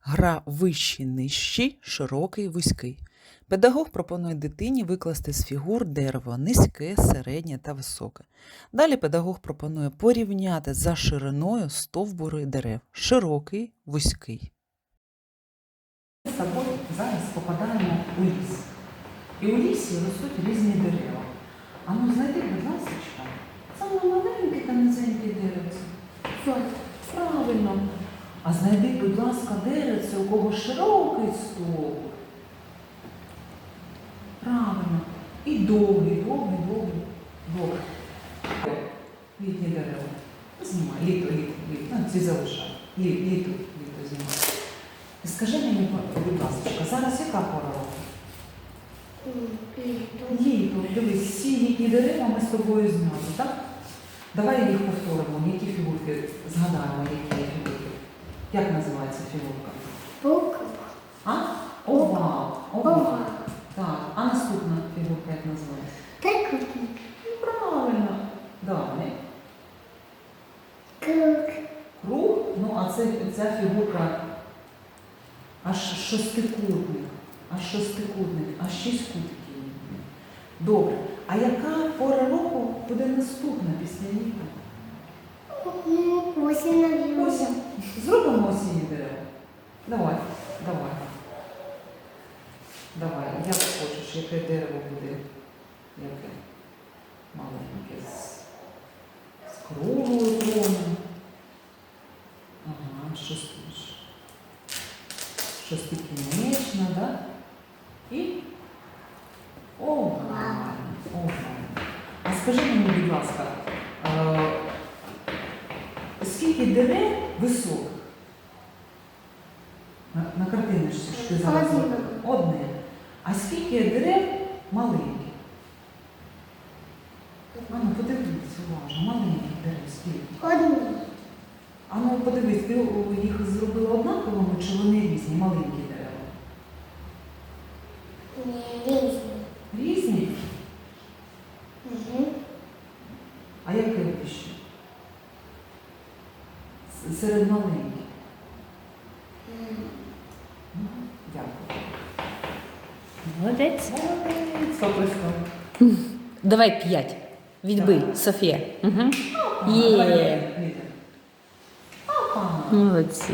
Гра вищий, нижчий, широкий, вузький. Педагог пропонує дитині викласти з фігур дерево низьке, середнє та високе. Далі педагог пропонує порівняти за шириною стовбури дерев широкий, вузький. Ми з тобою зараз попадаємо у ліс. І у лісі ростуть різні дерева. А ну знайди, будь ласка, саме маленьке та низеньке деревце. Правильно. А знайди, будь ласка, деревце, у кого широкий стовбур. Правильно. І довгий, довгий, довгий, довгий. Літні дерева. Знімай, літо, літо, літо. Ну, ці залишай. Лі, літо, літо знімай. Скажи мені, будь ласка, зараз яка пора року? Літо, дивись, всі літні дерева ми з тобою зняли, так? Давай їх повторимо, які фігурки згадаємо, які є фігурки. Як називається фігурка? А? Овал. Овал. Так. А наступна фігурка як називається? Ну, Правильно. Далі. Круг, ну а це ця фігурка аж шостикутник, аж шостикутник, аж шість кутків. Добре. А яка пора року буде наступна після літа? Осінь. Зробимо осінні дерева. Давай, давай. Давай, як хочеш, яке дерево буде, яке маленьке з, з круглою кроною. Ага, щось ж. Шостикінечна, да? І овальна, овальна. А скажи мені, будь ласка, е, скільки дерев високих? Ти зараз Одне. А скільки дерев маленьких? А ну подивись уважно, маленьких дерев скільки? А ну подивись, ти їх зробила однаковими чи вони різні, маленькі дерева? Різні? Різні? А яке вище? Серед маленьких. Молодець. Молодець, Соплесько. Давай п'ять. Відбий, Софія. Угу. Ага, Є. давай, Ліда. Опа. Молодці.